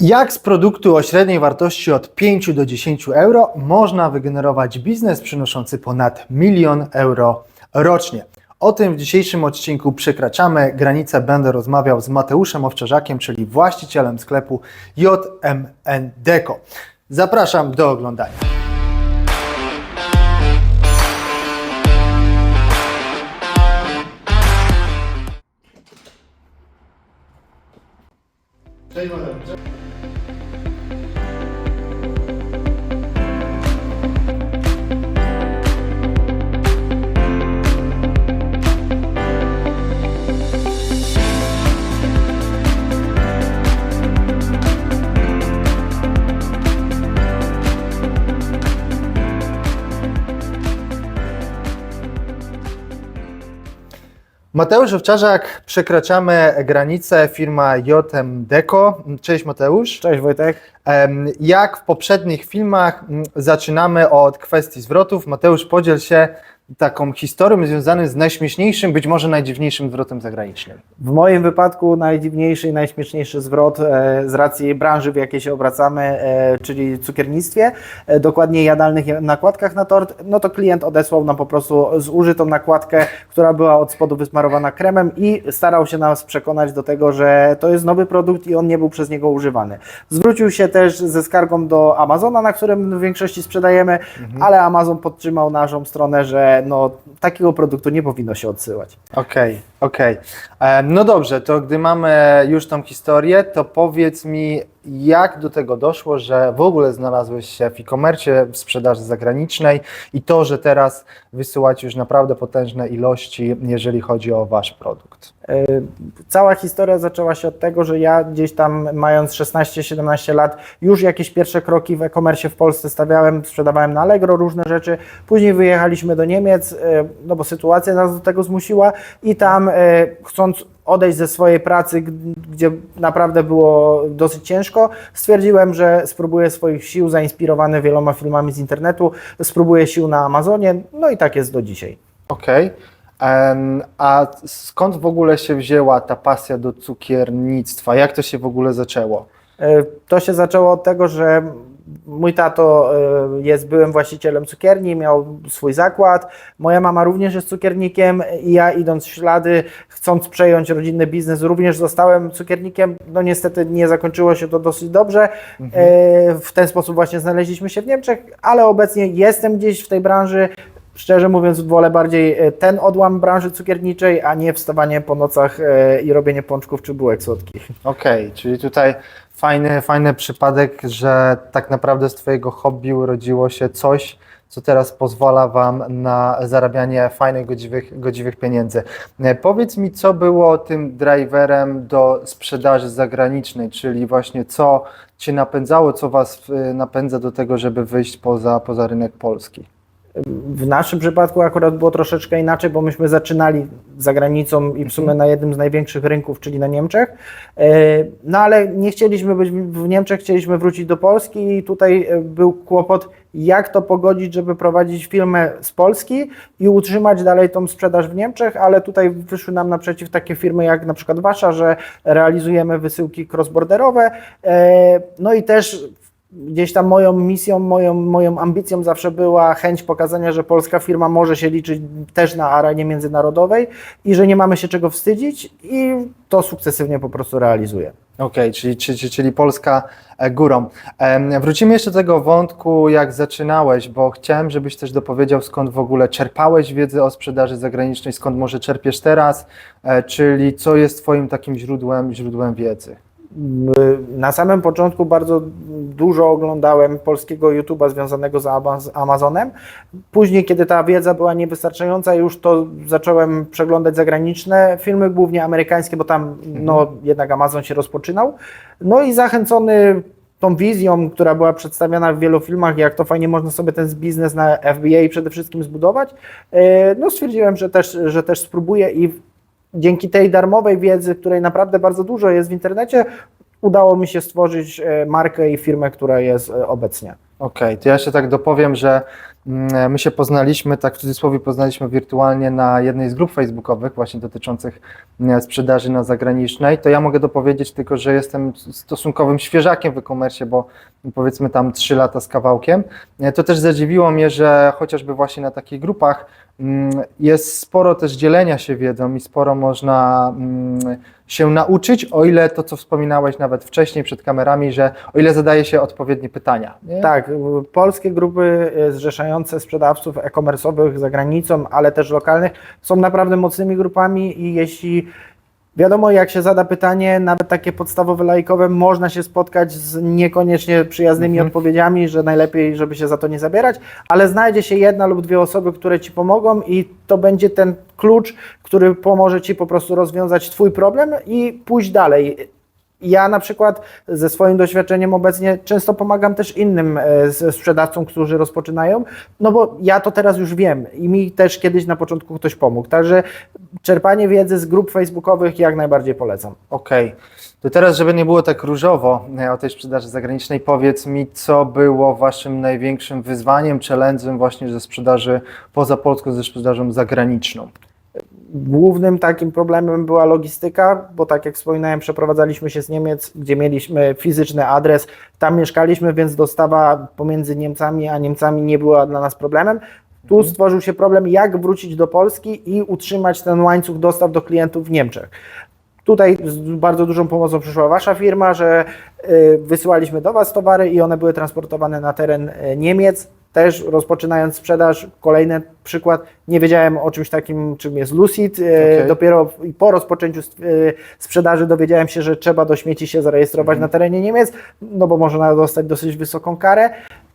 Jak z produktu o średniej wartości od 5 do 10 euro można wygenerować biznes przynoszący ponad milion euro rocznie? O tym w dzisiejszym odcinku przekraczamy granicę. Będę rozmawiał z Mateuszem Owczarzakiem, czyli właścicielem sklepu JMN Deco. Zapraszam do oglądania. Cześć Mateusz. Mateusz Owczarzak, przekraczamy granicę, firma JM Deco. Cześć Mateusz. Cześć Wojtek. Jak w poprzednich filmach m, zaczynamy od kwestii zwrotów. Mateusz, podziel się taką historią związaną z najśmieszniejszym, być może najdziwniejszym zwrotem zagranicznym. W moim wypadku najdziwniejszy i najśmieszniejszy zwrot e, z racji branży, w jakiej się obracamy, e, czyli cukiernictwie, e, dokładnie jadalnych nakładkach na tort, no to klient odesłał nam po prostu zużytą nakładkę, która była od spodu wysmarowana kremem i starał się nas przekonać do tego, że to jest nowy produkt i on nie był przez niego używany. Zwrócił się też ze skargą do Amazona, na którym w większości sprzedajemy, ale Amazon podtrzymał naszą stronę, że no, takiego produktu nie powinno się odsyłać. Okej, okej. Em, No dobrze, to gdy mamy już tą historię, to powiedz mi, jak do tego doszło, że w ogóle znalazłeś się w e-commerce, w sprzedaży zagranicznej i to, że teraz wysyłacie już naprawdę potężne ilości, jeżeli chodzi o wasz produkt. E, Cała historia zaczęła się od tego, że ja gdzieś tam mając 16-17 lat już jakieś pierwsze kroki w e-commerce w Polsce stawiałem, sprzedawałem na Allegro różne rzeczy. Później wyjechaliśmy do Niemiec, e, no bo sytuacja nas do tego zmusiła i tam chcąc odejść ze swojej pracy, gdzie naprawdę było dosyć ciężko, stwierdziłem, że spróbuję swoich sił zainspirowany wieloma filmami z internetu, spróbuję sił na Amazonie, no i tak jest do dzisiaj. Okej. Em, A skąd w ogóle się wzięła ta pasja do cukiernictwa? Jak to się w ogóle zaczęło? E, To się zaczęło od tego, że mój tato e, jest byłym właścicielem cukierni, miał swój zakład. Moja mama również jest cukiernikiem i ja idąc w ślady, chcąc przejąć rodzinny biznes, również zostałem cukiernikiem. No niestety nie zakończyło się to dosyć dobrze. E, W ten sposób właśnie znaleźliśmy się w Niemczech, ale obecnie jestem gdzieś w tej branży. Szczerze mówiąc, wolę bardziej e, ten odłam branży cukierniczej, a nie wstawanie po nocach i robienie pączków czy bułek słodkich. Okej, czyli tutaj fajny, fajny przypadek, że tak naprawdę z Twojego hobby urodziło się coś, co teraz pozwala Wam na zarabianie fajnych, godziwych, godziwych pieniędzy. E, Powiedz mi, co było tym driverem do sprzedaży zagranicznej, czyli właśnie co Cię napędzało, co Was e, napędza do tego, żeby wyjść poza, poza rynek polski? W naszym przypadku akurat było troszeczkę inaczej, bo myśmy zaczynali za granicą i w sumie na jednym z największych rynków, czyli na Niemczech. E, No ale nie chcieliśmy być w Niemczech, chcieliśmy wrócić do Polski i tutaj e, był kłopot, jak to pogodzić, żeby prowadzić firmę z Polski i utrzymać dalej tą sprzedaż w Niemczech, ale tutaj wyszły nam naprzeciw takie firmy jak na przykład Wasza, że realizujemy wysyłki cross-borderowe. E, No i też gdzieś tam moją misją, moją, moją ambicją zawsze była chęć pokazania, że polska firma może się liczyć też na arenie międzynarodowej i że nie mamy się czego wstydzić i to sukcesywnie po prostu realizuję. Okej, czyli, czyli, czyli Polska e, górą. Wrócimy jeszcze do tego wątku, jak zaczynałeś, bo chciałem, żebyś też dopowiedział, skąd w ogóle czerpałeś wiedzę o sprzedaży zagranicznej, skąd może czerpiesz teraz, e, czyli co jest Twoim takim źródłem, źródłem wiedzy. Na samym początku bardzo dużo oglądałem polskiego YouTube'a związanego z Ama- z Amazonem. Później, kiedy ta wiedza była niewystarczająca, już to zacząłem przeglądać zagraniczne filmy, głównie amerykańskie, bo tam no, jednak Amazon się rozpoczynał. No i zachęcony tą wizją, która była przedstawiana w wielu filmach, jak to fajnie można sobie ten biznes na FBA przede wszystkim zbudować, e, no stwierdziłem, że też, że też spróbuję i dzięki tej darmowej wiedzy, której naprawdę bardzo dużo jest w internecie, udało mi się stworzyć e, markę i firmę, która jest e, obecnie. Okej, to ja jeszcze tak dopowiem, że My się poznaliśmy, tak w cudzysłowie poznaliśmy wirtualnie na jednej z grup facebookowych, właśnie dotyczących mm, sprzedaży na zagranicznej. To ja mogę dopowiedzieć tylko, że jestem stosunkowym świeżakiem w e-commerce, bo powiedzmy tam 3 lata z kawałkiem. E, To też zadziwiło mnie, że chociażby właśnie na takich grupach mm, jest sporo też dzielenia się wiedzą i sporo można mm, się nauczyć, o ile to, co wspominałeś nawet wcześniej przed kamerami, że o ile zadaje się odpowiednie pytania. Nie? Tak, polskie grupy y, sprzedawców e-commerce'owych za granicą, ale też lokalnych są naprawdę mocnymi grupami i jeśli wiadomo, jak się zada pytanie, nawet takie podstawowe lajkowe, można się spotkać z niekoniecznie przyjaznymi Mhm. odpowiedziami, że najlepiej, żeby się za to nie zabierać, ale znajdzie się jedna lub dwie osoby, które ci pomogą i to będzie ten klucz, który pomoże ci po prostu rozwiązać twój problem i pójść dalej. Ja na przykład ze swoim doświadczeniem obecnie często pomagam też innym e, sprzedawcom, którzy rozpoczynają, no bo ja to teraz już wiem i mi też kiedyś na początku ktoś pomógł. Także czerpanie wiedzy z grup facebookowych jak najbardziej polecam. Okej. To teraz, żeby nie było tak różowo e, o tej sprzedaży zagranicznej, powiedz mi, co było waszym największym wyzwaniem, challenge'em właśnie ze sprzedaży poza Polską, ze sprzedażą zagraniczną? Głównym takim problemem była logistyka, bo tak jak wspominałem, przeprowadzaliśmy się z Niemiec, gdzie mieliśmy fizyczny adres, tam mieszkaliśmy, więc dostawa pomiędzy Niemcami a Niemcami nie była dla nas problemem. Tu stworzył się problem, jak wrócić do Polski i utrzymać ten łańcuch dostaw do klientów w Niemczech. Tutaj z bardzo dużą pomocą przyszła Wasza firma, że y, wysyłaliśmy do Was towary i one były transportowane na teren y, Niemiec. Też rozpoczynając sprzedaż, kolejny przykład, nie wiedziałem o czymś takim, czym jest Lucid. Y, Okej. Dopiero po rozpoczęciu y, sprzedaży dowiedziałem się, że trzeba do śmieci się zarejestrować na terenie Niemiec, no bo można dostać dosyć wysoką karę.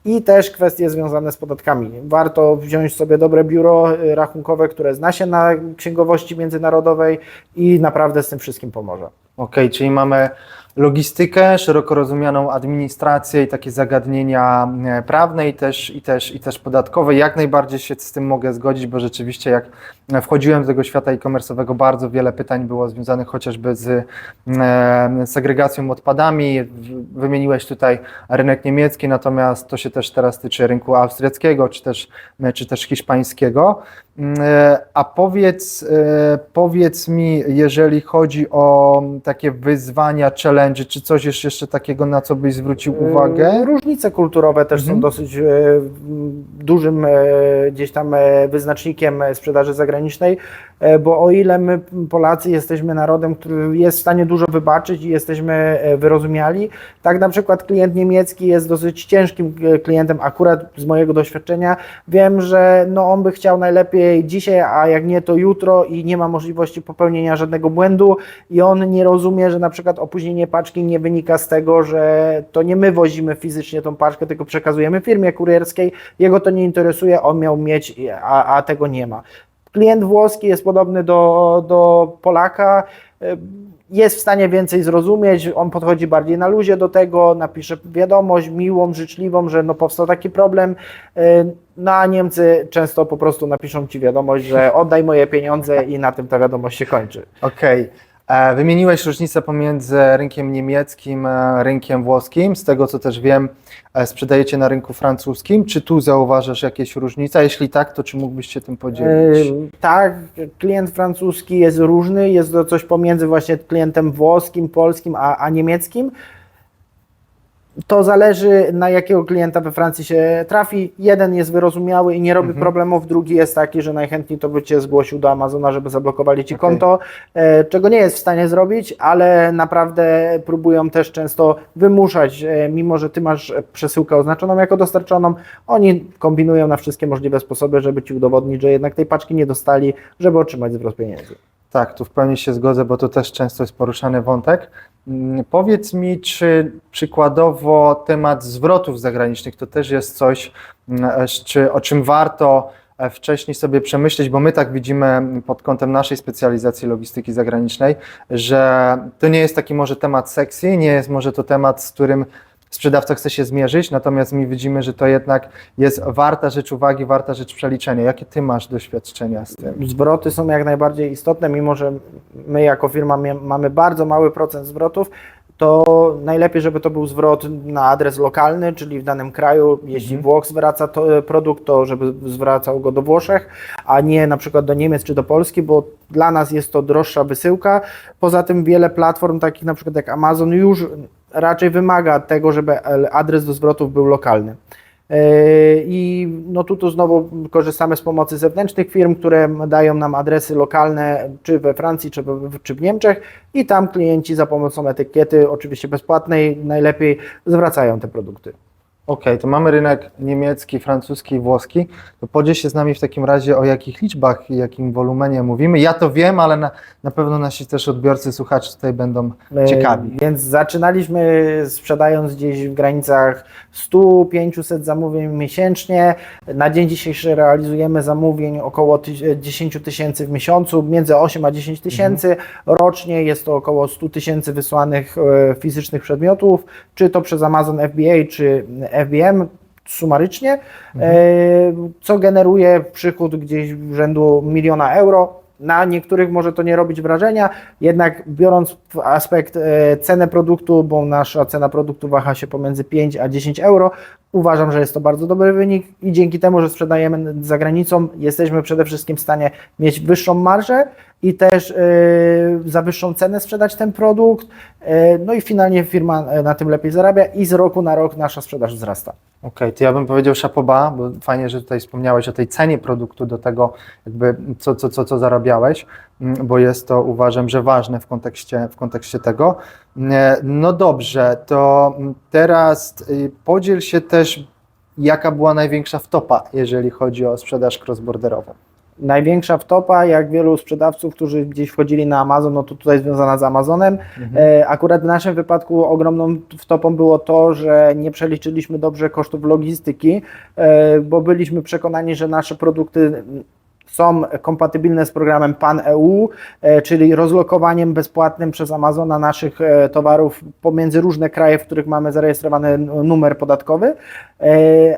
I też kwestie związane z podatkami. Warto wziąć sobie dobre biuro y, rachunkowe, które zna się na księgowości międzynarodowej i naprawdę z tym wszystkim pomoże. Okej, czyli mamy logistykę, szeroko rozumianą administrację i takie zagadnienia e, prawne i też, i, też, i też podatkowe. Jak najbardziej się z tym mogę zgodzić, bo rzeczywiście jak e, wchodziłem do tego świata e-commerce'owego, bardzo wiele pytań było związanych chociażby z e, segregacją odpadami. Wymieniłeś tutaj rynek niemiecki, natomiast to się też teraz tyczy rynku austriackiego, czy też, czy też hiszpańskiego. Mm, A powiedz, powiedz mi, jeżeli chodzi o takie wyzwania, challenge, czy coś jest jeszcze takiego, na co byś zwrócił uwagę? Y, Różnice kulturowe też Mhm. są dosyć e, m, dużym e, gdzieś tam e, wyznacznikiem sprzedaży zagranicznej, bo o ile my Polacy jesteśmy narodem, który jest w stanie dużo wybaczyć i jesteśmy e, wyrozumiali, tak na przykład klient niemiecki jest dosyć ciężkim e, klientem, akurat z mojego doświadczenia. Wiem, że no on by chciał najlepiej dzisiaj, a jak nie to jutro i nie ma możliwości popełnienia żadnego błędu. I on nie rozumie, że na przykład opóźnienie paczki nie wynika z tego, że to nie my wozimy fizycznie tą paczkę, tylko przekazujemy firmie kurierskiej, jego to nie interesuje, on miał mieć, a, a tego nie ma. Klient włoski jest podobny do, do Polaka, y, jest w stanie więcej zrozumieć, on podchodzi bardziej na luzie do tego, napisze wiadomość miłą, życzliwą, że no powstał taki problem, y, no a Niemcy często po prostu napiszą Ci wiadomość, że oddaj moje pieniądze i na tym ta wiadomość się kończy. Okej. E, Wymieniłeś różnicę pomiędzy rynkiem niemieckim rynkiem włoskim. Z tego co też wiem, e, sprzedajecie na rynku francuskim. Czy tu zauważasz jakieś różnice? Jeśli tak, to czy mógłbyś się tym podzielić? Ym, Tak, klient francuski jest różny, jest to coś pomiędzy właśnie klientem włoskim, polskim, a, a niemieckim. To zależy na jakiego klienta we Francji się trafi. Jeden jest wyrozumiały i nie robi Mhm. problemów, drugi jest taki, że najchętniej to by Cię zgłosił do Amazona, żeby zablokowali Ci Okej. konto, e, czego nie jest w stanie zrobić, ale naprawdę próbują też często wymuszać, e, mimo że Ty masz przesyłkę oznaczoną jako dostarczoną, oni kombinują na wszystkie możliwe sposoby, żeby Ci udowodnić, że jednak tej paczki nie dostali, żeby otrzymać zwrot pieniędzy. Tak, tu w pełni się zgodzę, bo to też często jest poruszany wątek. Mm, Powiedz mi, czy przykładowo temat zwrotów zagranicznych to też jest coś, mm, czy, o czym warto e, wcześniej sobie przemyśleć, bo my tak widzimy pod kątem naszej specjalizacji logistyki zagranicznej, że to nie jest taki może temat sexy, nie jest może to temat, z którym sprzedawca chce się zmierzyć, natomiast my widzimy, że to jednak jest warta rzecz uwagi, warta rzecz przeliczenia. Jakie ty masz doświadczenia z tym? Zwroty są jak najbardziej istotne, mimo że my jako firma mamy bardzo mały procent zwrotów, to najlepiej, żeby to był zwrot na adres lokalny, czyli w danym kraju. Jeśli Włoch zwraca to, e, produkt, to żeby zwracał go do Włoszech, a nie na przykład do Niemiec czy do Polski, bo dla nas jest to droższa wysyłka. Poza tym wiele platform, takich na przykład jak Amazon, już raczej wymaga tego, żeby e, adres do zwrotów był lokalny. Yy, I no tu, tu znowu korzystamy z pomocy zewnętrznych firm, które dają nam adresy lokalne, czy we Francji, czy w, czy w Niemczech, i tam klienci za pomocą etykiety, oczywiście bezpłatnej, najlepiej zwracają te produkty. Okej, to mamy rynek niemiecki, francuski i włoski. To podziel się z nami w takim razie o jakich liczbach i jakim wolumenie mówimy. Ja to wiem, ale na, na pewno nasi też odbiorcy, słuchacze tutaj będą ciekawi. Więc zaczynaliśmy sprzedając gdzieś w granicach 100-500 zamówień miesięcznie. Na dzień dzisiejszy realizujemy zamówień około ty- 10 tysięcy w miesiącu, między 8 a 10 tysięcy. Rocznie jest to około 100 tysięcy wysłanych e, fizycznych przedmiotów, czy to przez Amazon FBA, czy FBM sumarycznie, e, co generuje przychód gdzieś rzędu miliona euro. Na niektórych może to nie robić wrażenia, jednak biorąc w aspekt e, cenę produktu, bo nasza cena produktu waha się pomiędzy 5 a 10 euro, uważam, że jest to bardzo dobry wynik i dzięki temu, że sprzedajemy za granicą, jesteśmy przede wszystkim w stanie mieć wyższą marżę i też e, za wyższą cenę sprzedać ten produkt. E, no i finalnie firma na tym lepiej zarabia i z roku na rok nasza sprzedaż wzrasta. Okej, to ja bym powiedział szapoba, bo fajnie, że tutaj wspomniałeś o tej cenie produktu, do tego jakby co, co, co, co zarabiałeś, mm, bo jest to uważam, że ważne w kontekście, w kontekście tego. Nie, No dobrze, to mm, teraz y, podziel się też, jaka była największa wtopa, jeżeli chodzi o sprzedaż cross-borderową. Największa wtopa, jak wielu sprzedawców, którzy gdzieś wchodzili na Amazon, no to tutaj związana z Amazonem. E, Akurat w naszym wypadku ogromną wtopą było to, że nie przeliczyliśmy dobrze kosztów logistyki, e, bo byliśmy przekonani, że nasze produkty są kompatybilne z programem Pan-EU, e, czyli rozlokowaniem bezpłatnym przez Amazona naszych towarów pomiędzy różne kraje, w których mamy zarejestrowany numer podatkowy,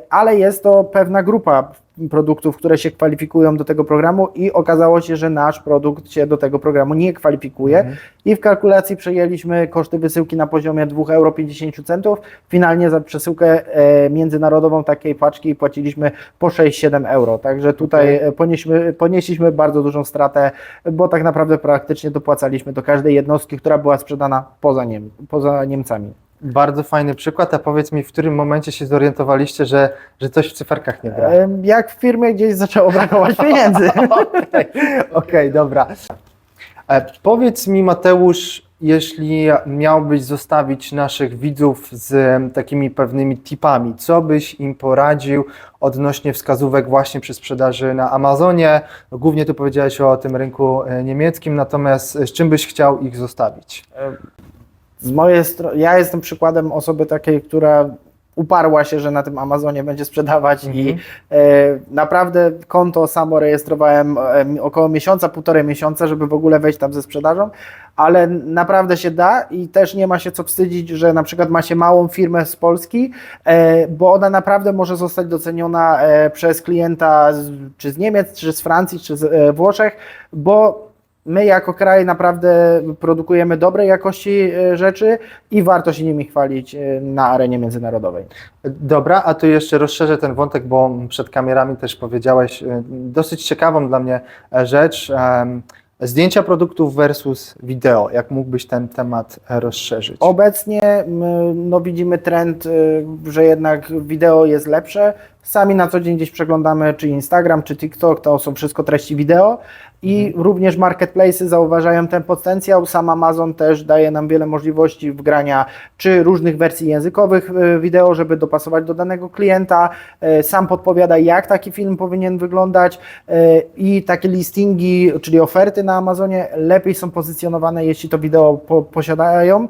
ale jest to pewna grupa produktów, które się kwalifikują do tego programu i okazało się, że nasz produkt się do tego programu nie kwalifikuje i w kalkulacji przejęliśmy koszty wysyłki na poziomie 2,50 euro. Finalnie za przesyłkę e, międzynarodową takiej paczki płaciliśmy po 6-7 euro. Także tutaj Okej. e, ponieśmy, ponieśliśmy bardzo dużą stratę, bo tak naprawdę praktycznie dopłacaliśmy do każdej jednostki, która była sprzedana poza, Niem, poza Niemcami. Bardzo fajny przykład, a powiedz mi, w którym momencie się zorientowaliście, że, że coś w cyferkach nie gra? E, Jak w firmie gdzieś zaczęło brakować pieniędzy. Okej, okej, dobra. E, powiedz mi, Mateusz, jeśli miałbyś zostawić naszych widzów z em, takimi pewnymi tipami, co byś im poradził odnośnie wskazówek właśnie przy sprzedaży na Amazonie? Głównie tu powiedziałeś o tym rynku e, niemieckim, natomiast z czym byś chciał ich zostawić? Z mojej strony, ja jestem przykładem osoby takiej, która uparła się, że na tym Amazonie będzie sprzedawać i Mhm. e, naprawdę konto samo rejestrowałem około miesiąca, półtorej miesiąca, żeby w ogóle wejść tam ze sprzedażą, ale naprawdę się da i też nie ma się co wstydzić, że na przykład ma się małą firmę z Polski, e, bo ona naprawdę może zostać doceniona e, przez klienta z, czy z Niemiec, czy z Francji, czy z e, Włoszech, bo My jako kraj naprawdę produkujemy dobrej jakości e, rzeczy i warto się nimi chwalić e, na arenie międzynarodowej. Dobra, a tu jeszcze rozszerzę ten wątek, bo przed kamerami też powiedziałeś e, dosyć ciekawą dla mnie rzecz. Zdjęcia produktów versus wideo. Jak mógłbyś ten temat rozszerzyć? Obecnie no, widzimy trend, że jednak wideo jest lepsze. Sami na co dzień gdzieś przeglądamy czy Instagram, czy TikTok, to są wszystko treści wideo i również marketplace'y zauważają ten potencjał. Sam Amazon też daje nam wiele możliwości wgrania czy różnych wersji językowych y, wideo, żeby dopasować do danego klienta. Y, Sam podpowiada, jak taki film powinien wyglądać y, i takie listingi, czyli oferty na Amazonie lepiej są pozycjonowane, jeśli to wideo po, posiadają,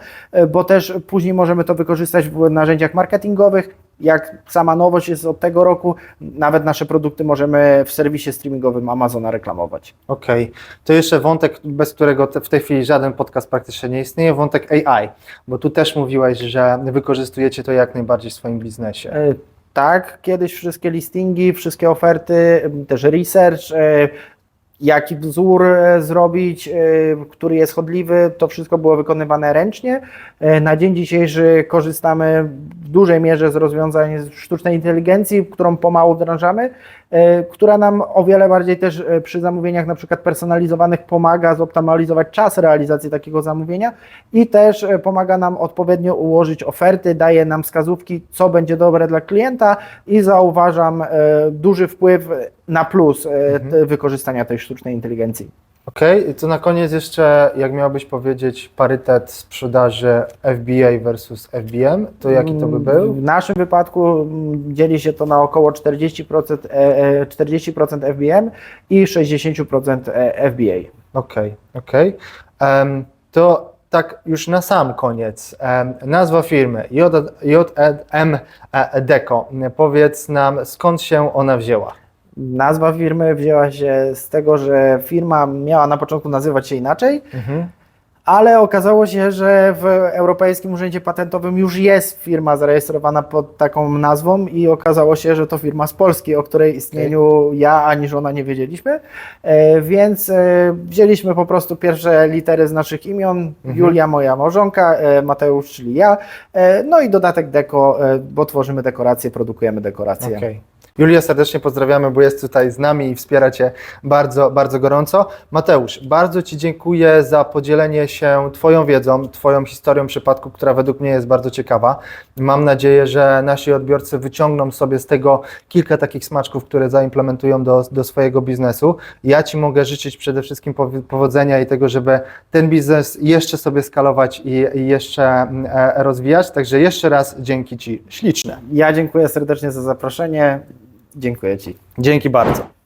bo też później możemy to wykorzystać w narzędziach marketingowych. Jak sama nowość jest od tego roku, nawet nasze produkty możemy w serwisie streamingowym Amazona reklamować. Okej, to jeszcze wątek, bez którego te, w tej chwili żaden podcast praktycznie nie istnieje, wątek AI, bo tu też mówiłeś, że wykorzystujecie to jak najbardziej w swoim biznesie. E, Tak, kiedyś wszystkie listingi, wszystkie oferty, m, też research, e, jaki wzór e, zrobić, e, który jest chodliwy, to wszystko było wykonywane ręcznie. E, Na dzień dzisiejszy korzystamy w dużej mierze z rozwiązań sztucznej inteligencji, którą pomału wdrażamy, która nam o wiele bardziej też e, przy zamówieniach na przykład personalizowanych pomaga zoptymalizować czas realizacji takiego zamówienia i też e, pomaga nam odpowiednio ułożyć oferty, daje nam wskazówki, co będzie dobre dla klienta i zauważam e, duży wpływ na plus e, te- wykorzystania tej sztucznej inteligencji. Okej, i to na koniec jeszcze, jak miałbyś powiedzieć parytet sprzedaży FBA versus FBM, to jaki to by był? W naszym wypadku mm, dzieli się to na około 40%, e, e, 40% FBM i 60% e, FBA. Okej, okej. Em, To tak już na sam koniec. Nazwa firmy JM Deco. Powiedz nam, skąd się ona wzięła? Nazwa firmy wzięła się z tego, że firma miała na początku nazywać się inaczej, Mhm. ale okazało się, że w Europejskim Urzędzie Patentowym już jest firma zarejestrowana pod taką nazwą i okazało się, że to firma z Polski, o której istnieniu ja ani żona nie wiedzieliśmy, e, więc e, wzięliśmy po prostu pierwsze litery z naszych imion, Julia moja małżonka, e, Mateusz czyli ja, e, no i dodatek deko, e, bo tworzymy dekoracje, produkujemy dekoracje. Okej. Julia, serdecznie pozdrawiamy, bo jest tutaj z nami i wspiera Cię bardzo, bardzo gorąco. Mateusz, bardzo Ci dziękuję za podzielenie się Twoją wiedzą, Twoją historią przypadku, która według mnie jest bardzo ciekawa. Mam nadzieję, że nasi odbiorcy wyciągną sobie z tego kilka takich smaczków, które zaimplementują do, do swojego biznesu. Ja Ci mogę życzyć przede wszystkim powodzenia i tego, żeby ten biznes jeszcze sobie skalować i, i jeszcze e, rozwijać. Także jeszcze raz dzięki Ci śliczne. Ja dziękuję serdecznie za zaproszenie. Dziękuję Ci. Dzięki bardzo.